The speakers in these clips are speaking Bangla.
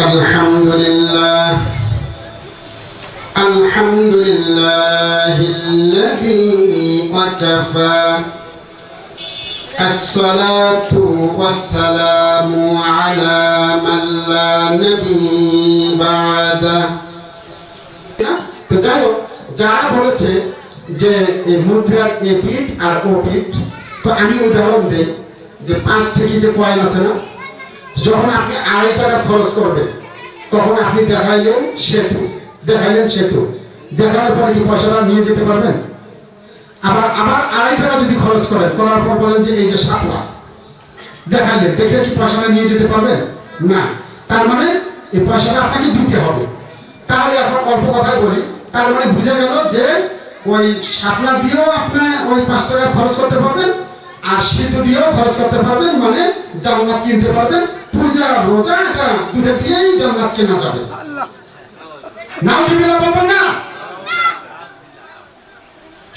الحمد لله الحمد لله الذي وكفى الصلاة والسلام على من لا نبي بعده তো যাই হোক যারা বলেছে যে এই মুদ্রার এ পিঠ আর ও পিঠ তো আমি উদাহরণ দিই যে পাঁচ থেকে যে কয়েন আছে না যখন আপনি আড়াই টাকা খরচ করবেন, তখন আপনি দেখাইলেন সেতু। দেখাইলেন সেতু। দেখানোর পরে কি পয়সাটা নিয়ে যেতে পারবেন? আবার আবার আড়াই টাকা যদি খরচ করেন, করার পর বলেন যে এই যে সাত লাখ। দেখাইলেন, দেখে কি পয়সাটা নিয়ে যেতে পারবেন? না। তার মানে এই পয়সাটা আপনাকে দিতে হবে। তাহলে এখন অল্প কথা বলি, তার মানে বুঝে গেল যে ওই শাপলা দিয়েও আপনি ওই পাঁচ টাকা খরচ করতে পারবেন, আর সেতু দিয়েও খরচ করতে পারবেন মানে জানলা কিনতে পারবেন পূজা রোজা এটা দুটো দিয়েই জান্নাত কেনা যাবে। নাও বিবিলা বলবেন না?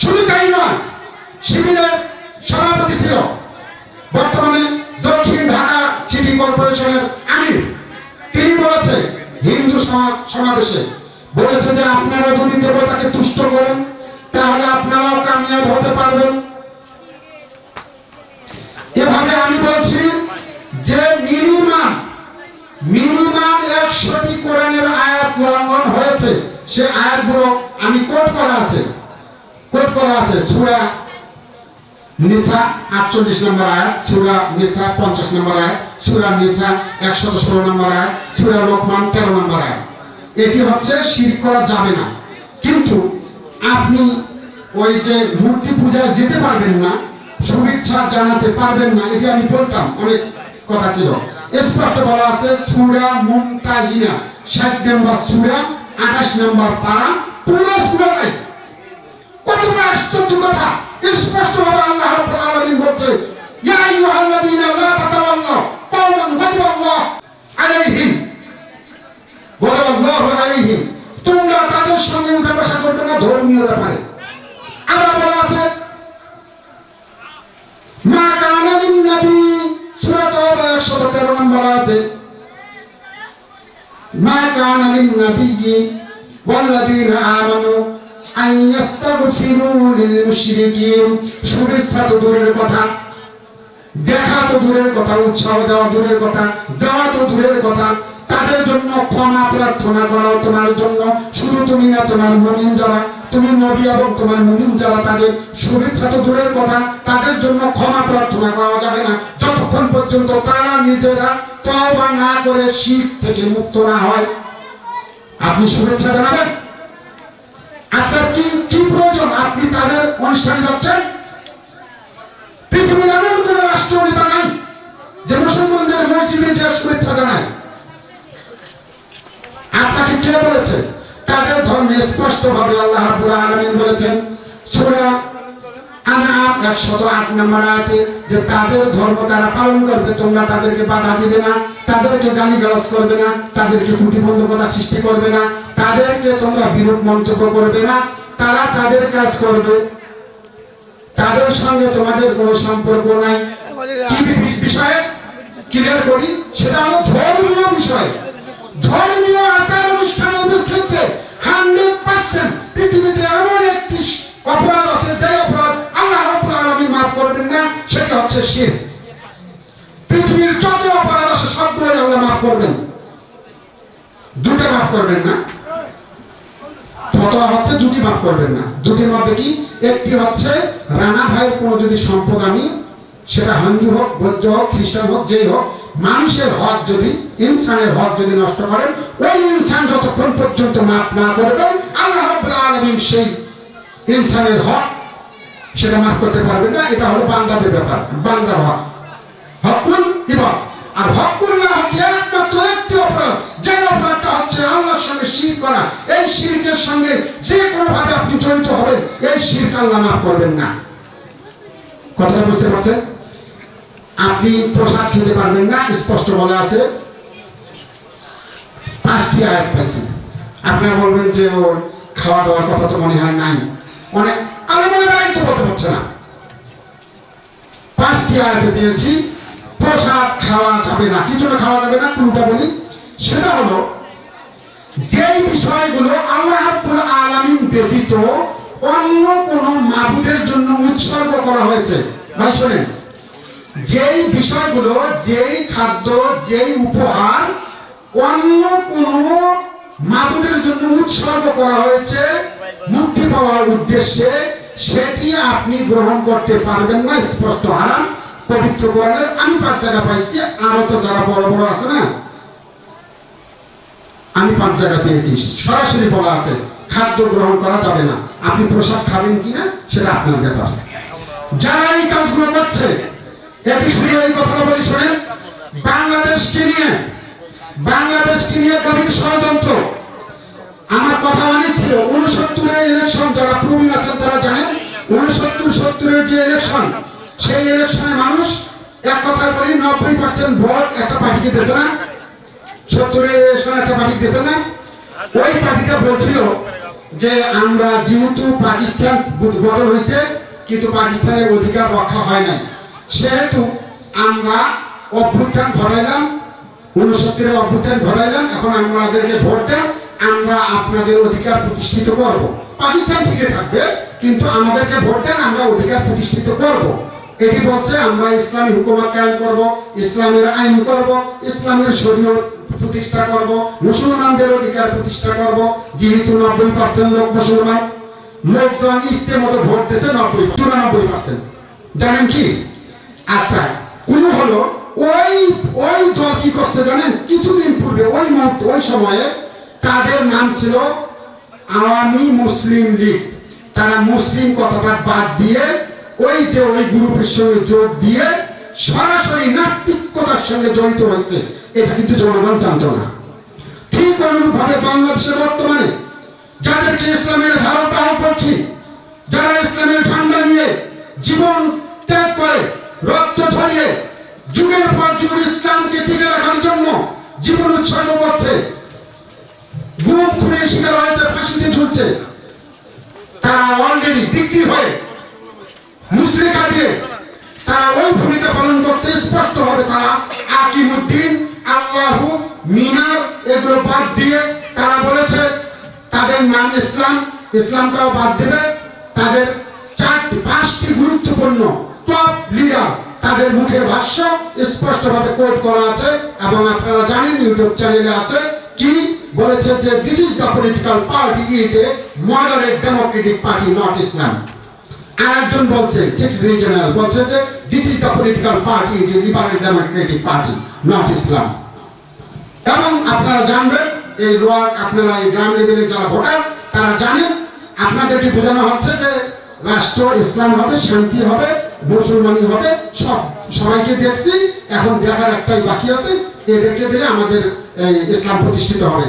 শুধু তাই নয় শিবিরের সভাপতি ছিল বর্তমানে দক্ষিণ ঢাকা সিটি কর্পোরেশনের আমির। তিনি বলেছে হিন্দু সমাজ সমাবেশে। বলেছে যে আপনারা যদি দেবতাকে তুষ্ট করেন তাহলে আপনারাও কামিয়াব হতে পারবেন। নিসা আটচল্লিশ নম্বর আয়াত, সুরা নিসা পঞ্চাশ নম্বর আয়াত, সুরা নিসা একশত ষোলো নম্বর আয়াত, সুরা লোকমান তেরো নম্বর আয়াত। এটি হচ্ছে শির করা যাবে না। কিন্তু আপনি ওই যে মূর্তি পূজায় যেতে পারবেন না, শুভেচ্ছা জানাতে পারবেন না, এটি আমি বলতাম, অনেক কথা ছিল। স্পষ্ট বলা আছে, সুরা মুমতাহিনা ষাট নম্বর সুরা, আঠাশ নম্বর পারা, পুরো সুরা নাই কত আশ্চর্য কথা! স্পষ্ট ভাবে আল্লাহ রাব্বুল আলামিন বলছে ইয়া আইয়ুহাল্লাযীনা লা তাতাওয়াল্লাউ কওমান গাদিবাল্লাহ আলাইহিম গাদিবাল্লাহু আলাইহিম তোমরা তাদের সঙ্গে উঠা বসা করবে না ধর্মীয় ব্যাপারে আবার বলা আছে মা কানা লিন নবী সূরা তাওবা 113 নম্বর আয়াতে মা কানা লিন নবী والذين آمنوا তাদের জন্য ক্ষমা প্রার্থনা করাও তোমার জন্য। শুধু তুমি না, তোমার যারা, তুমি নবী এবং তোমার যারা, তাদের শুভেচ্ছা তো দূরের কথা, তাদের জন্য ক্ষমা প্রার্থনা করা যাবে না। যতক্ষণ পর্যন্ত তারা নিজেরা তওবা না করে শীত থেকে মুক্ত না হয়। আপনি শুভেচ্ছা জানাবেন? আপনার কি কি প্রয়োজন? আপনি তাদের অনুষ্ঠানে যাচ্ছেন? পৃথিবীর এমন কোন রাষ্ট্রনেতা নাই যে মুসলমানদের মসজিদে যে শুভেচ্ছা জানায়। আপনাকে কে বলেছে? তাদের ধর্মে স্পষ্ট ভাবে আল্লাহ রাব্বুল আলামিন বলেছেন, সূরা আনআম 108 নম্বর আয়াতে যে তাদের ধর্ম তারা পালন করবে, তোমরা তাদেরকে বাধা দিবে না। তাদেরকে গালি গালাজ করবে না, তাদেরকে প্রতিবন্ধকতা সৃষ্টি করবে না, তাদেরকে তোমরা বিরূপ মন্তব্য করবে না, তারা তাদের কাজ করবে। তাদের সঙ্গে তোমাদের কোনো সম্পর্ক নাই। বিষয়ে ক্লিয়ার করি? সেটা হলো ধর্মীয় বিষয়। ধর্মীয় আচার অনুষ্ঠানের ক্ষেত্রে হচ্ছে দুটি মাফ করবেন না। দুটির মধ্যে কি? একটি হচ্ছে রানা ভাইয়ের কোনো যদি সম্পদ আমি, সেটা হিন্দু হোক, বৌদ্ধ হোক, খ্রিস্টান হোক, যেই হোক, মানুষের হক যদি, ইনসানের হক যদি নষ্ট করেন, ওই ইনসান যতক্ষণ পর্যন্ত মাফ না করবে, আল্লাহ আলামিন সেই ইনসানের হক সেটা মাফ করতে পারবে না। এটা হলো বান্দাদের ব্যাপার, বান্দার হক। হকুল ইবাদ আর হকুল্লাহ শির করা। এই শিরকের সঙ্গে যে আপনি জড়িত হবেন, এই আল্লাহ মাফ করবেন না। কথাটা বুঝতে পারছেন? আপনি প্রসাদ খেতে পারবেন না, স্পষ্ট বলা আছে। পাঁচটি আয়াত পাইছি। আপনারা বলবেন যে, ও খাওয়া দাওয়ার কথা তো মনে হয় নাই। অনেক আলেমনের বাড়ি তো বলতে পারছে না। পাঁচটি আয়াতে প্রসাদ খাওয়া যাবে না। কিছু না খাওয়া যাবে না? কোনটা বলি? সেটা হলো যেই বিষয়গুলো আল্লাহ রাব্বুল আলামিন ব্যতীত অন্য কোন মাবুদের জন্য উৎসর্গ করা হয়েছে। ভাই শোনেন, যেই বিষয়গুলো, যেই খাদ্য, যেই উপহার অন্য কোন মাবুদের জন্য উৎসর্গ করা হয়েছে, মুক্তি পাওয়ার উদ্দেশ্যে সেটি আপনি গ্রহণ করতে পারবেন না, স্পষ্ট হারাম, পবিত্র কোরআনের আমি পাঁচ জায়গা পাইছি আরও তো যারা বড় বড় আছে না? আমি পাঁচ জায়গা পেয়েছি। সরাসরি বলা আছে, খাদ্য গ্রহণ করা যাবে না। আপনি প্রসাদ খাবেন কিনা, সেটা আপনার ব্যাপার। যারা এই কাজগুলো করছে শুনে এই কথাটা বলি, শোনেন, বাংলাদেশকে নিয়ে বাংলাদেশকে নিয়ে গভীর ষড়যন্ত্র। আমার কথা মানে ছিল উনসত্তরের ইলেকশন যারা আছেন তারা জানেন উনসত্তর সত্তরের যে ইলেকশন সেই ইলেকশনে মানুষ, এক কথায় বলি, নব্বই পার্সেন্ট ভোট একটা পার্টিকে দিয়েছে না। সত্তরের একটা দিয়েছে না? ওই বলছিল যে আমরা যেহেতু পাকিস্তান গঠন হয়েছে, কিন্তু পাকিস্তানের অধিকার রক্ষা হয় নাই। সেহেতু আমরা অভ্যুত্থান ঘটাইলাম অভ্যুত্থান ঘটাইলাম, এখন আমাদেরকে ভোট দেন আমরা আপনাদের অধিকার প্রতিষ্ঠিত করব। পাকিস্তান থেকে থাকবে, কিন্তু আমাদেরকে ভোট দেন আমরা অধিকার প্রতিষ্ঠিত করব। এটি বলছে আমরা ইসলামী হুকুমত কায়েম করব, ইসলামের আইন করব, ইসলামের শরীয়ত প্রতিষ্ঠা করব, মুসলমানদের অধিকার প্রতিষ্ঠা করব, যেহেতু নব্বই পার্সেন্ট লোক মুসলমান, লোকজন ইচ্ছে মতো ভোট দিয়েছে নব্বই, চুরানব্বই পার্সেন্ট জানেন কি? আচ্ছা কোন হলো, ওই ওই দল কি করছে জানেন? কিছুদিন পূর্বে, ওই মুহূর্তে, ওই সময়ে তাদের নাম ছিল আওয়ামী মুসলিম লীগ। তারা মুসলিম কথাটা বাদ দিয়ে, ওই যে ওই গ্রুপের সঙ্গে যোগ দিয়ে সরাসরি নাস্তিকতার সঙ্গে জড়িত হয়েছে। এটা কিন্তু জনগণ জানতো না। ঠিক অনুরূপ ভাবে বাংলাদেশে বর্তমানে যাদেরকে ইসলামের ধারক বাহক করছি যারা ইসলামের ঠান্ডা নিয়ে জীবন ত্যাগ করে, রক্ত ঝরিয়ে যুগের পর যুগ ইসলামকে টিকে রাখার জন্য জীবন উৎসর্গ করছে গুম খুনের শিকার হয়েছে, ফাঁসিতে ঝুলছে, তারা অলরেডি বিক্রি হয়ে মুসলিকা দিয়ে তারা ওই ভূমিকা পালন করতে স্পষ্ট ভাবে তারা এগুলো বাদ দিয়ে তারা বলেছে, তাদের নাম ইসলাম, ইসলামটাও বাদ দেবে। তাদের চারটি পাঁচটি গুরুত্বপূর্ণ টপ লিডার তাদের মুখের ভাষ্য স্পষ্টভাবে কোট করা আছে এবং আপনারা জানেন, ইউটিউব চ্যানেলে আছে। কি? বলেছে যে this is the political party is a moderate democratic party not Islam আরেকজন বলছে সেক্রেটারি জেনারেল বলছে যে this is the political party is a liberal democratic party not Islam এবং আপনারা জানবেন, এই লোয়ার আপনারা এই গ্রাম লেভেলে যারা ভোটার, তারা জানেন আপনাদেরকে বোঝানো হচ্ছে যে রাষ্ট্র ইসলাম হবে, শান্তি হবে, মুসলমানি হবে, সব সবাইকে দেখছি, এখন দেখার একটাই বাকি আছে, এদেরকে দিলে আমাদের ইসলাম প্রতিষ্ঠিত হবে।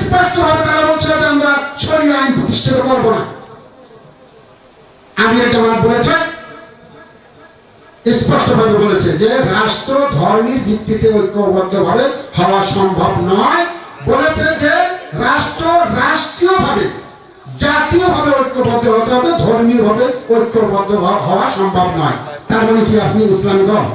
স্পষ্ট ভাবে তারা বলছে যে আমরা শরীয় আইন প্রতিষ্ঠিত করব না। আমির জামাত বলেছে স্পষ্টভাবে বলেছে যে রাষ্ট্র ধর্মের ভিত্তিতে ঐক্যবদ্ধভাবে হওয়া সম্ভব নয়। বলেছে যে রাষ্ট্র রাষ্ট্রীয়ভাবে, জাতীয়ভাবে ঐক্যবদ্ধ হতে হবে, ধর্মীয়ভাবে ঐক্যবদ্ধ হওয়া সম্ভব নয়। তার মানে কি আপনি ইসলামী দল